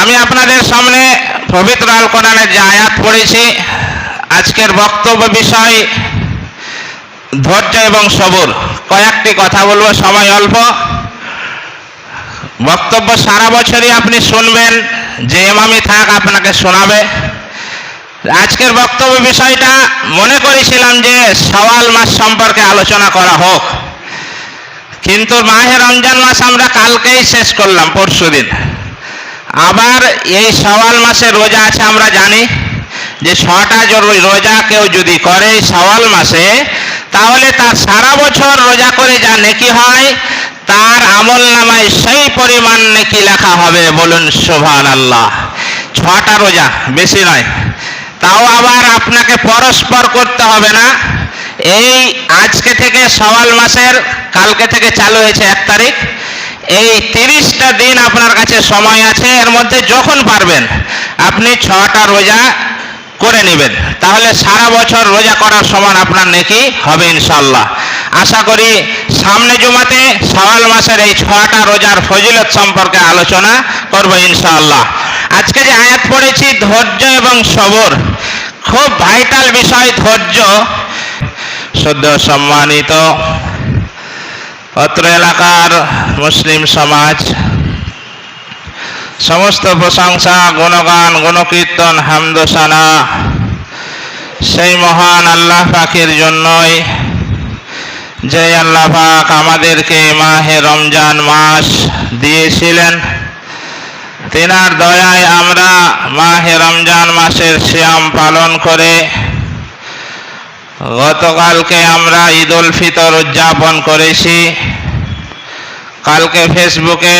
আমি আপনাদের সামনে পবিত্র আল কোরআনের যে আয়াত পড়েছি, আজকের বক্তব্য বিষয় ধৈর্য এবং সবুর। কয়েকটি কথা বলব, সময় অল্প। বক্তব্য, সারা বছরই আপনি শুনবেন, যে এমামি থাক আপনাকে শোনাবে। আজকের বক্তব্য বিষয়টা, মনে করেছিলাম যে সওয়াল মাস সম্পর্কে আলোচনা করা হোক। কিন্তু মাহে রমজান মাস আমরা কালকেই শেষ করলাম, পরশুদিন। আবার এই সওয়াল মাসে রোজা আছে, আমরা জানি যে ছটা রোজা কেউ যদি করে সওয়াল মাসে, তাহলে তার সারা বছর রোজা করে যা নেকি হয়, তার আমল নামায় সেই পরিমাণ নেকি লেখা হবে, বলুন সোভান আল্লাহ ছটা রোজা, বেশি নয়। তাও আবার আপনাকে পরস্পর করতে হবে না। এই আজকে থেকে সওয়াল মাসের, কালকে থেকে চালু হয়েছে এক তারিখ। এই তিরিশটা দিন আপনার কাছে সময় আছে, এর মধ্যে যখন পারবেন, আপনি ছটা রোজা করে নেবেন। তাহলে সারা বছর রোজা করার সমান আপনার নেকি হবে ইনশাল্লাহ আশা করি সামনে জুমাতে সওয়াল মাসের এই ছটা রোজার ফজিলত সম্পর্কে আলোচনা করব ইনশাআল্লাহ। আজকে যে আয়াত পড়েছি, ধৈর্য এবং সবর, খুব ভাইটাল বিষয় ধৈর্য। সদ্য সম্মানিত অত্র এলাকার মুসলিম সমাজ, সমস্ত প্রশংসা, গুণগান, গুণকীর্তন, হামদোসানা, সেই মহান আল্লাহ পাকের জন্যই যে আল্লাহ পাক আমাদেরকে মাহে রমজান মাস দিয়েছিলেন, তেনার দয়ায় আমরা মাহে রমজান মাসের শ্যাম পালন করে গতকালকে আমরা ঈদ উল ফিতর উদযাপন করেছি। কালকে ফেসবুকে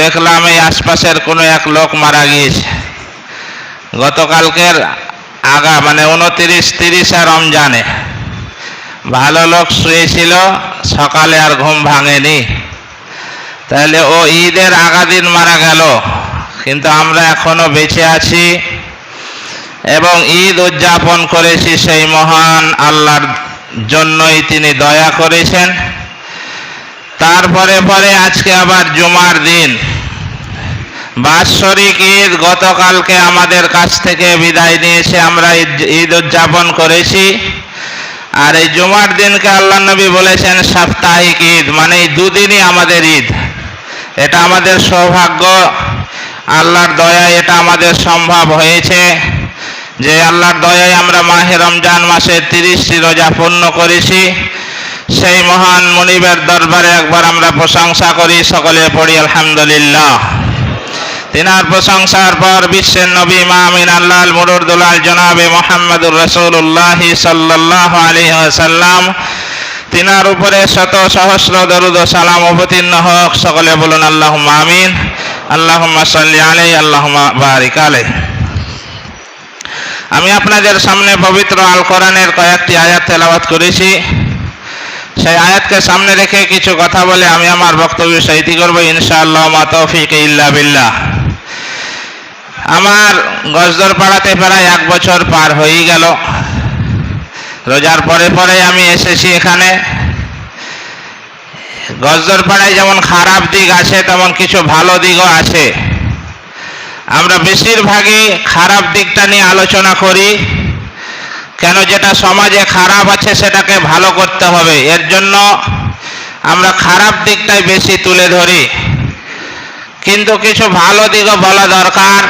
দেখলাম এই আশপাশের কোনো এক লোক মারা গিয়েছে। গতকালকের আগা মানে উনতিরিশ, তিরিশে রমজানে ভালো লোক শুয়েছিল, সকালে আর ঘুম ভাঙেনি। তাহলে ও ঈদের আগা দিন মারা গেল, কিন্তু আমরা এখনও বেঁচে আছি। এবং ঈদ উদযাপন করেছি সেই মহান আল্লাহর জন্যই তিনি দয়া করেছেন। তারপরে পরে আজকে আবার জুমার দিন। বাৎসরিক ঈদ গতকালকে আমাদের কাছ থেকে বিদায় নিয়েছে, আমরা ঈদ- উদযাপন করেছি। আর এই জুমার দিনকে আল্লাহ নবী বলেছেন সাপ্তাহিক ঈদ মানে এই দুদিনই আমাদের ঈদ। এটা আমাদের সৌভাগ্য, আল্লাহর দয়ায় এটা আমাদের সম্ভব হয়েছে। যে আল্লাহর দয়ায় আমরা মাহে রমজান মাসের তিরিশটি রোজা পূর্ণ করেছি, সেই মহান মনিবের দরবারে একবার আমরা প্রশংসা করি, সকলে পড়ি আলহামদুলিল্লাহ। তিনার প্রশংসার পর বিশ্বের নবী মামিন আল্লাহ মুরুদুল্লাহ জনাবে মোহাম্মদুর রসুল্লাহ সাল্লাহ আলী সাল্লাম তিনার উপরে শত সহস্র দরুদ সালাম অবতীর্ণ হোক, সকলে বলুন আল্লাহ মামিন আল্লাহ সাল্লি আলাই আল্লাহ বারিক আলাই আমি আপনাদের সামনে পবিত্র আল কোরআনের কয়েকটি আয়াত তেলাওয়াত করেছি। সেই আয়াতকে সামনে রেখে কিছু কথা বলে আমি আমার বক্তব্য সাহিত্য করব, ইনশাআল্লাহ, মা তৌফিক ইল্লা বিল্লাহ। আমার গজদর পাড়াতে প্রায় এক বছর পার হয়েই গেল। রোজার পরে পরে আমি এসেছি এখানে। গজদর পাড়ায় যেমন খারাপ দিক আছে, তেমন কিছু ভালো দিকও আছে। আমরা বেশিরভাগই খারাপ দিকটা নিয়ে আলোচনা করি, কেন যেটা সমাজে খারাপ আছে সেটাকে ভালো করতে হবে। এর জন্য আমরা খারাপ দিকটাই বেশি তুলে ধরি। কিন্তু কিছু ভালো দিকও বলা দরকার।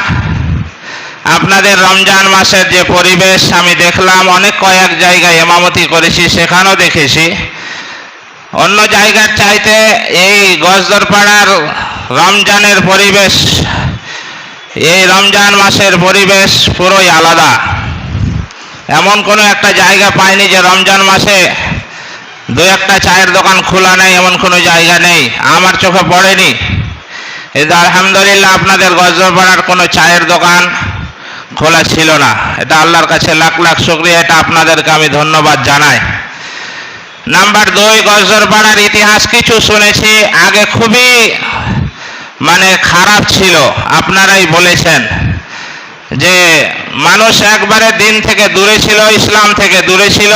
আপনাদের রমজান মাসের যে পরিবেশ, আমি দেখলাম অনেক কয়েক জায়গায় এমামতি করেছি, সেখানেও দেখেছি। অন্য জায়গার চাইতে এই গজদরপাড়ার রমজানের পরিবেশ এই রমজান মাসের পরিবেশ পুরোই আলাদা। এমন কোনো একটা জায়গা পাইনি যে রমজান মাসে দু একটা চায়ের দোকান খোলা নেই, এমন কোনো জায়গা নেই। আমার চোখে পড়েনি। এটা আলহামদুলিল্লাহ আপনাদের গজরপাড়ার কোনো চায়ের দোকান খোলা ছিল না। এটা আল্লাহর কাছে লাখ লাখ শুক্রিয়া, এটা আপনাদেরকে আমি ধন্যবাদ জানাই। নাম্বার দুই গজরপাড়ার ইতিহাস কিছু শুনেছি, আগে খুবই মানে খারাপ ছিল। আপনারাই বলেছেন যে মানুষ একবারে দিন থেকে দূরে ছিল, ইসলাম থেকে দূরে ছিল,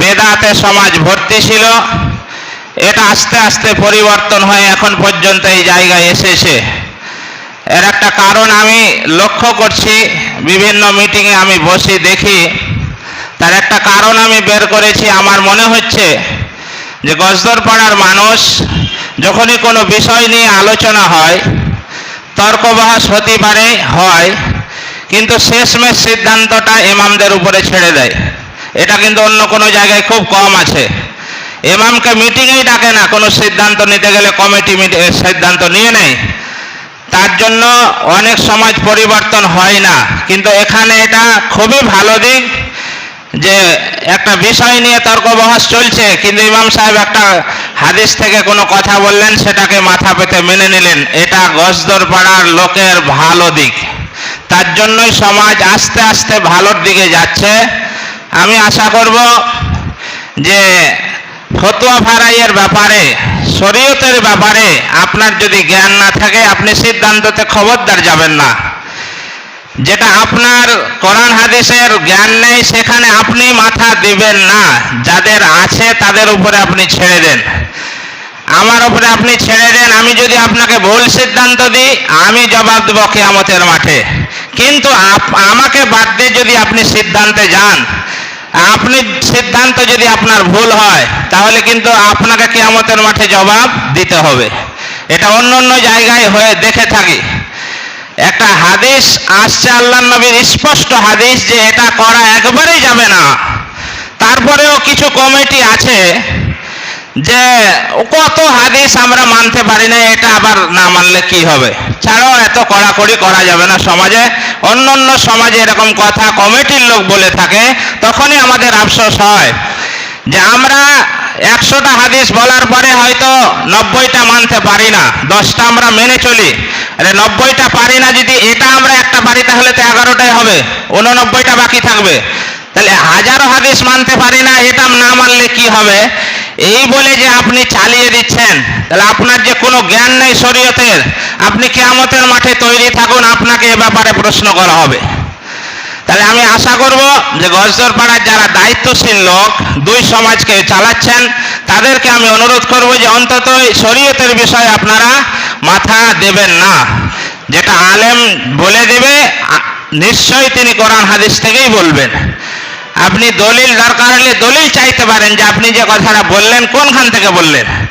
বেদাতে সমাজ ভর্তি ছিল। এটা আস্তে আস্তে পরিবর্তন হয়ে এখন পর্যন্ত এই জায়গায় এসেছে। এর একটা কারণ আমি লক্ষ্য করছি, বিভিন্ন মিটিংয়ে আমি বসি দেখি। তার একটা কারণ আমি বের করেছি, আমার মনে হচ্ছে যে গজদরপাড়ার মানুষ যখনই কোনো বিষয় নিয়ে আলোচনা হয় তর্ক বহাস হতে পারে, হয়, কিন্তু শেষমেশ সিদ্ধান্তটা ইমামদের উপরে ছেড়ে দেয়। এটা কিন্তু অন্য কোনো জায়গায় খুব কম আছে। ইমামকে মিটিংয়েই ডাকে না, কোনো সিদ্ধান্ত নিতে গেলে কমিটি মিটি- সিদ্ধান্ত নিয়ে নেয়। তার জন্য অনেক সমাজ পরিবর্তন হয় না, কিন্তু এখানে এটা খুবই ভালো দিক। যে একটা বিষয় নিয়ে তর্ক বহস চলছে, কিন্তু ইমাম সাহেব একটা হাদিস থেকে কোনো কথা বললেন, সেটাকে মাথা পেতে মেনে নিলেন। এটা গজদর পাড়ার লোকের ভালো দিক। তার জন্যই সমাজ আস্তে আস্তে ভালোর দিকে যাচ্ছে। আমি আশা করব যে ফতোয়া ফারাইয়ের ব্যাপারে, শরীয়তের ব্যাপারে আপনার যদি জ্ঞান না থাকে, আপনি সিদ্ধান্ততে খবরদার যাবেন না। যেটা আপনার কোরআন হাদিসের জ্ঞান নেই, সেখানে আপনি মাথা দিবেন না। যাদের আছে, তাদের উপরে আপনি ছেড়ে দেন। আমার উপরে আপনি ছেড়ে দেন, আমি যদি আপনাকে ভুল সিদ্ধান্ত দিই, আমি জবাব দেবো কেয়ামতের মাঠে। কিন্তু আমাকে বাদ দিয়ে যদি আপনি সিদ্ধান্তে যান, আপনি সিদ্ধান্ত যদি আপনার ভুল হয়, তাহলে কিন্তু আপনাকে কেয়ামতের মাঠে জবাব দিতে হবে। এটা অন্য অন্য জায়গায় হয়ে দেখে থাকি। একটা হাদিস আসছে আল্লাহ নবীর স্পষ্ট হাদিস যে এটা করা একবারেই যাবে না। তারপরেও কিছু কমিটি আছে যে কত হাদিস আমরা মানতে পারি না, এটা আবার না মানলে কি হবে? ছাড়াও এত কড়াকড়ি করা যাবে না সমাজে। অন্য অন্য সমাজে এরকম কথা কমিটির লোক বলে থাকে, তখনই আমাদের আফসোস হয় যে আমরা একশোটা হাদিস বলার পরে হয়তো নব্বইটা মানতে পারি না, দশটা আমরা মেনে চলি। নব্বইটা পারি না যদি এটা আমরা একটা পারি, তাহলে তো এগারোটাই হবে। উননব্বইটা বাকি থাকবে। তাহলে হাজারো হাদিস মানতে পারি না, এটা না মানলে কি হবে? এই বলে যে আপনি চালিয়ে দিচ্ছেন, তাহলে আপনার যে কোনো জ্ঞান নেই শরীয়তের, আপনি কেয়ামতের মাঠে তৈরি থাকুন, আপনাকে এ ব্যাপারে প্রশ্ন করা হবে। তাহলে আমি আশা করব যে পাড়ার যারা দায়িত্বশীল লোক, দুই সমাজকে চালাচ্ছেন, তাদেরকে আমি অনুরোধ করব যে অন্তত শরীয়তের বিষয়ে আপনারা মাথা দেবেন না। যেটা আলেম বলে দেবে নিশ্চয়ই তিনি কোরআন হাদিস থেকেই বলবেন। আপনি দলিল দরকার হলে দলিল চাইতে পারেন যে আপনি যে কথাটা বললেন, কোনখান থেকে বললেন?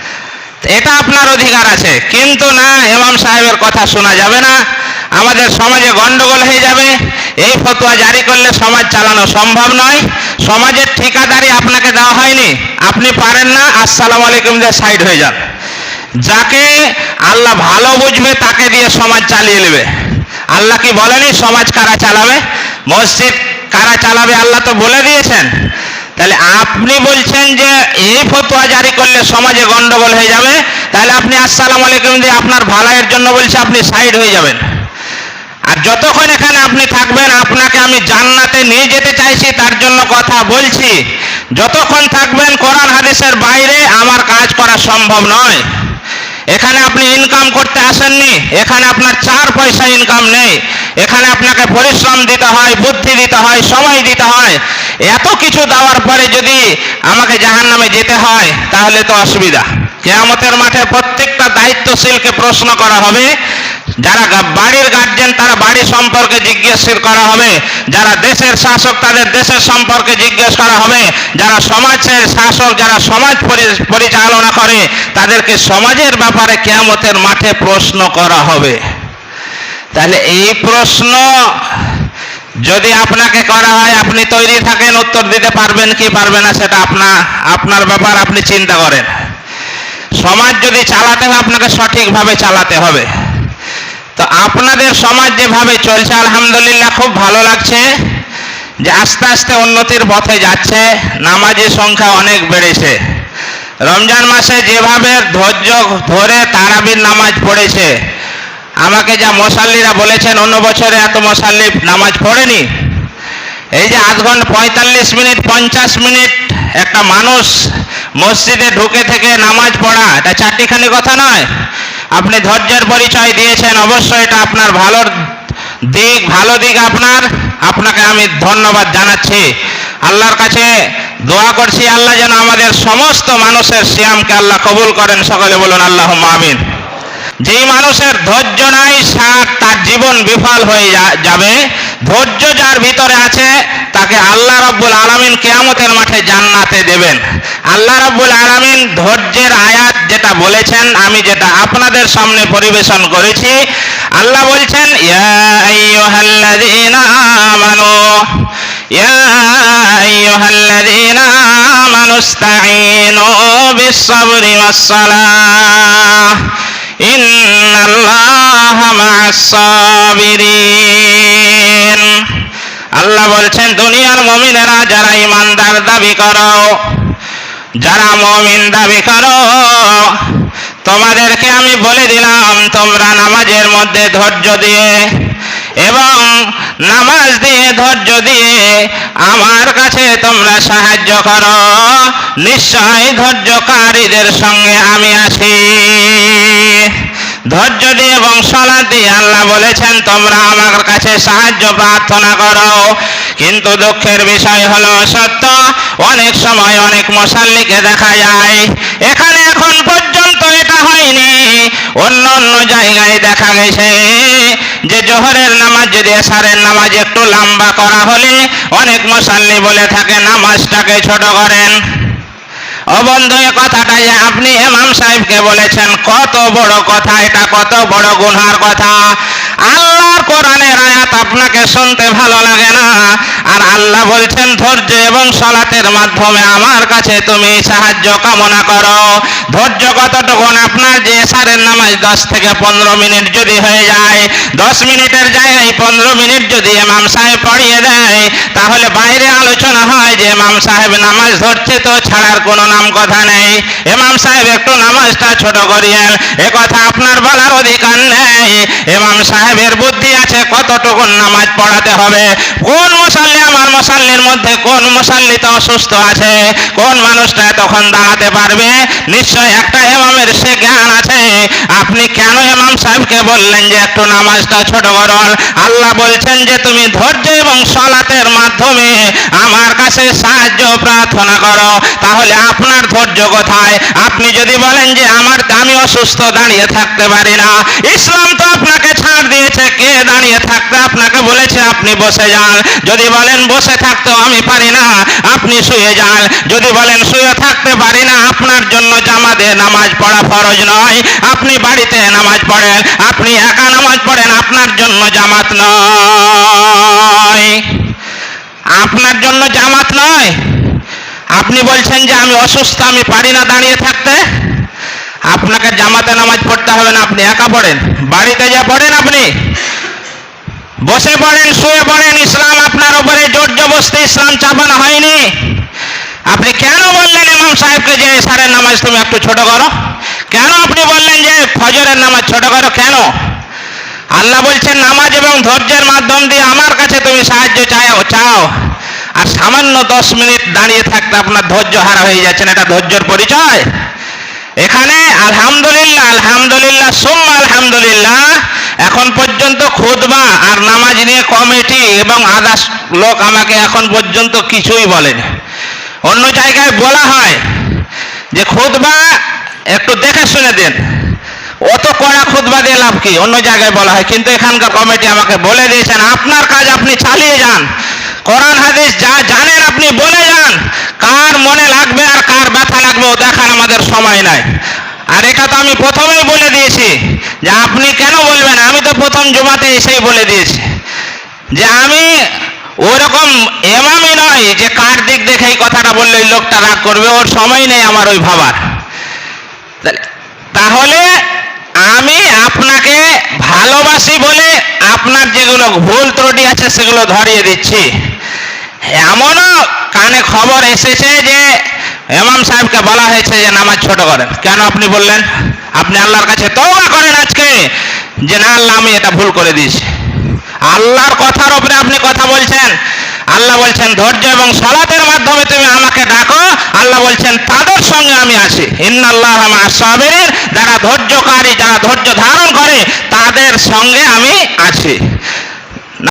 এটা আপনার অধিকার আছে। কিন্তু না, ইমাম সাহেবের কথা শোনা যাবে না। আমাদের সমাজে গন্ডগোল হয়ে যাবে। এই ফতোয়া জারি করলে সমাজ চালানো সম্ভব নয়। সমাজের ঠিকাদারি আপনাকে দেওয়া হয়নি। আপনি পারেন না। আসসালামু আলাইকুম দিয়ে সাইড হয়ে যান। যাকে আল্লাহ ভালো বুঝবে, তাকে দিয়ে সমাজ চালিয়ে নেবে। আল্লাহ কি বলেনি? সমাজ কারা চালাবে? মসজিদ কারা চালাবে? আল্লাহ তো বলে দিয়েছেন। তাহলে আপনি বলছেন যে এই ফতোয়া জারি করলে সমাজে গন্ডগোল হয়ে যাবে? তাহলে আপনি আসসালাম আলাইকুম দিয়ে আপনার ভালাইয়ের জন্য বলছে আপনি সাইড হয়ে যাবেন। আর যতক্ষণ এখানে আপনি থাকবেন, আপনাকে আমি জান্নাতে নিয়ে যেতে চাইছি, তার জন্য কথা বলছি। যতক্ষণ থাকবেন কোরআন হাদিসের বাইরে, আমার কাজ করা সম্ভব নয়। এখানে আপনি ইনকাম করতে আসেননি, এখানে আপনার চার পয়সা ইনকাম নেই, এখানে আপনাকে পরিশ্রম দিতে হয়, বুদ্ধি দিতে হয়, সময় দিতে হয়, এত কিছু দেওয়ার পরে যদি আমাকে জাহান নামে যেতে হয়, তাহলে তো অসুবিধা। কেয়ামতের মাঠে প্রত্যেকটা দায়িত্বশীলকে প্রশ্ন করা হবে যারা বাড়ির গার্জেন তারা বাড়ি সম্পর্কে জিজ্ঞেস করা হবে। যারা দেশের শাসক, তাদের দেশের সম্পর্কে জিজ্ঞেস করা হবে। যারা সমাজের শাসক, যারা সমাজ পরি- পরিচালনা করে, তাদেরকে সমাজের ব্যাপারে কেয়ামতের মাঠে প্রশ্ন করা হবে। তাহলে এই প্রশ্ন যদি আপনাকে করা হয়, আপনি তৈরি থাকেন, উত্তর দিতে পারবেন, কি পারবেন না, সেটা আপনার আপনার ব্যাপার, আপনি চিন্তা করেন। সমাজ যদি চালাতে হয়, আপনাকে সঠিকভাবে চালাতে হবে। তো আপনাদের সমাজ যেভাবে চলছে, আলহামদুলিল্লাহ খুব ভালো লাগছে যে আস্তে আস্তে উন্নতির পথে যাচ্ছে, নামাজের সংখ্যা অনেক বেড়েছে। রমজান মাসে যেভাবে ধৈর্য ধরে তারাবির নামাজ পড়েছে, আমাকে যা মশাল্লিরা বলেছেন, অন্য বছরে এত মশাল্লি নামাজ পড়েনি। এই যে আধ ঘণ্টা পঁয়তাল্লিশ মিনিট, পঞ্চাশ মিনিট একটা মানুষ মসজিদে ঢুকে থেকে নামাজ পড়া, এটা চারটিখানি কথা নয় আপনি ধৈর্যের পরিচয় দিয়েছেন, অবশ্যই এটা আপনার ভালোর দিক, ভালো দিক আপনার। আপনাকে আমি ধন্যবাদ জানাচ্ছি। আল্লাহর কাছে দোয়া করছি, আল্লাহ যেন আমাদের সমস্ত মানুষের সিয়ামকে আল্লাহ কবুল করেন। সকলে বলুন আল্লাহ আমিন। যেই মানুষের ধৈর্য নাই, সার তার জীবন বিফল হয়ে যাবে। ধৈর্য যার ভিতরে আছে, তাকে আল্লাহ রব্বুল আলামিন কেয়ামতের মাঠে জান্নাতে দেবেন। আল্লাহ রব্বুল আলামিন ধৈর্যের যেটা বলেছেন, আমি যেটা আপনাদের সামনে পরিবেশন করেছি, আল্লাহ বলছেন আল্লাহ বলছেন, দুনিয়ার মুমিনেরা যারা ইমানদার দাবি করো যারা মমিন দাবি করো, তোমাদেরকে আমি বলে দিলাম, তোমরা নামাজের মধ্যে ধৈর্য দিয়ে এবং নামাজ দিয়ে ধৈর্য দিয়ে আমার কাছে তোমরা সাহায্য করো। নিশ্চয় ধৈর্যকারীদের সঙ্গে আমি আছি। ধৈর্য দিয়ে এবং সলা দিয়ে আল্লাহ বলেছেন, তোমরা আমার কাছে সাহায্য প্রার্থনা করো। কিন্তু দুঃখের বিষয় হলো সত্য। অনেক সময় অনেক মশাল্লিকে দেখা যায়, এখানে এখন পর্যন্ত এটা হয়নি। অন্য অন্য জায়গায় দেখা গেছে যে জোহরের নামাজ যদি এসারের নামাজ একটু লম্বা করা হলে অনেক মশাল্লি বলে থাকে, নামাজটাকে ছোট করেন। ও বন্ধু, এ কথাটা যে আপনি ইমাম সাহেবকে বলেছেন, কত বড় কথা, এটা কত বড় গুনহার কথা। আল্লাহর কোরআনের আয়াত আপনাকে শুনতে ভালো লাগে না। আর আল্লাহ বলছেন, ধৈর্য এবং সলাতের মাধ্যমে আমার কাছে তুমি সাহায্য কামনা করো। ধৈর্য কতটুকুন? আপনার যে সারের নামাজ দশ থেকে পনেরো মিনিট যদি হয়ে যায়, দশ মিনিটের জায়গায় পনেরো মিনিট যদি ইমাম সাহেব পড়িয়ে দেয়, তাহলে বাইরে আলোচনা হয় যে এমাম সাহেব নামাজ ধরছে তো ছাড়ার কোনো নাম কথা নেই। ইমাম সাহেব একটু নামাজটা ছোট করিয়েন কথা আপনার বলার অধিকার নেই। ইমাম সাহেবের বুদ্ধি আছে কতটুকু নামাজ পড়াতে হবে। কোন আমার মশাল্লির মধ্যে কোন মশাল্লিতে অসুস্থ আছে? কোন মানুষটা তখন দাঁড়াতে পারবে? নিশ্চয় একটা ইমামের সে জ্ঞান আছে। আপনি কেন ইমাম সাহেবকে বললেন যে একটু নামাজটা ছোট করুন? আল্লাহ বলছেন যে তুমি ধৈর্য এবং সলাতের মাধ্যমে আমার কাছে সাহায্য প্রার্থনা করো। তাহলে আপনার ধৈর্য কোথায়? আপনি যদি বলেন যে আমার, আমি অসুস্থ, দাঁড়িয়ে থাকতে পারি না। ইসলাম তো দিয়েছে কে দাঁড়িয়ে থাকতে আপনাকে বলেছে, আপনি বসে যান। যদি বলেন, বসে থাকতেও আমি পারি না, আপনি শুয়ে যান। যদি বলেন, শুয়ে থাকতে পারি না, আপনার জন্য জামাতে নামাজ পড়া ফরজ নয়। আপনি বাড়িতে নামাজ পড়েন, আপনি একা নামাজ পড়েন, আপনার জন্য জামাত নয়। আপনার জন্য জামাত নয়। আপনি বলছেন যে, আমি অসুস্থ, আমি পারি না দাঁড়িয়ে থাকতে। আপনাকে জামাতে নামাজ পড়তে হবে না, আপনি একা পড়েন। বাড়িতে যা পড়েন আপনি। বসে পড়েন, শুয়ে পড়েন, ইসলাম আপনার উপরে জোর জবস্তি ইসলাম চাপানো হয়নি। আপনি কেন বললেন ইমাম সাহেবকে যে সারের নামাজ তুমি একটু ছোট করো কেন আপনি বললেন যে, ফজরের নামাজ ছোট করো কেন? আল্লাহ বলছেন, নামাজ এবং ধৈর্যের মাধ্যম দিয়ে আমার কাছে তুমি সাহায্য চাও চাও। আর সামান্য দশ মিনিট দাঁড়িয়ে থাকতে আপনার ধৈর্য হারা হয়ে যাচ্ছেন এটা ধৈর্যর পরিচয়? এখানে আলহামদুলিল্লাহ আলহামদুলিল্লাহ, সুম্মা আলহামদুলিল্লাহ, এখন পর্যন্ত খুদবা আর নামাজ নিয়ে কমিটি এবং আদার্স লোক আমাকে এখন পর্যন্ত কিছুই বলেনি। অন্য জায়গায় বলা হয় যে খুদবা একটু দেখে শুনে দেন। অত কড়া খুদবা দিয়ে লাভ কি? অন্য জায়গায় বলা হয়। কিন্তু এখানকার কমিটি আমাকে বলে দিয়েছেন, আপনার কাজ আপনি চালিয়ে যান। কোরআন হাদিস যা জানেন আপনি বলে যান। কার মনে লাগবে আর কার ব্যথা লাগবে ও দেখার আমাদের সময় নাই। আর এটা তো আমি প্রথমেই বলে দিয়েছি যে আপনি কেন বলবেন? আমি তো প্রথম জমাতে এসেই বলে দিয়েছি যে আমি ওরকম এমামি নয় যে কার দিক দেখে এই কথাটা বললে ওই লোকটা রাগ করবে, ওর সময় নেই আমার ওই ভাবার। তাহলে- তাহলে আমি আপনাকে ভালোবাসি বলে আপনার যেগুলো ভুল ত্রুটি আছে সেগুলো ধরিয়ে দিচ্ছি। এমনও কানে খবর এসেছে যে এমাম সাহেবকে বলা হয়েছে যে নামাজ ছোট করেন। কেন আপনি বললেন? আপনি আল্লাহর কাছে তওবা করেন আজকে। যে না, আল্লাহ, আমি এটা ভুল করে দিয়েছি। আল্লাহর কথার উপরে আপনি কথা বলছেন। আল্লাহ বলছেন, ধৈর্য এবং সলাতের মাধ্যমে তুমি আমাকে ডাকো। আল্লাহ বলছেন, তাদের সঙ্গে আমি আছি। ইন্নাল্লাহ সাবেরের যারা ধৈর্যকারী, যারা ধৈর্য ধারণ করে, তাদের সঙ্গে আমি আছি।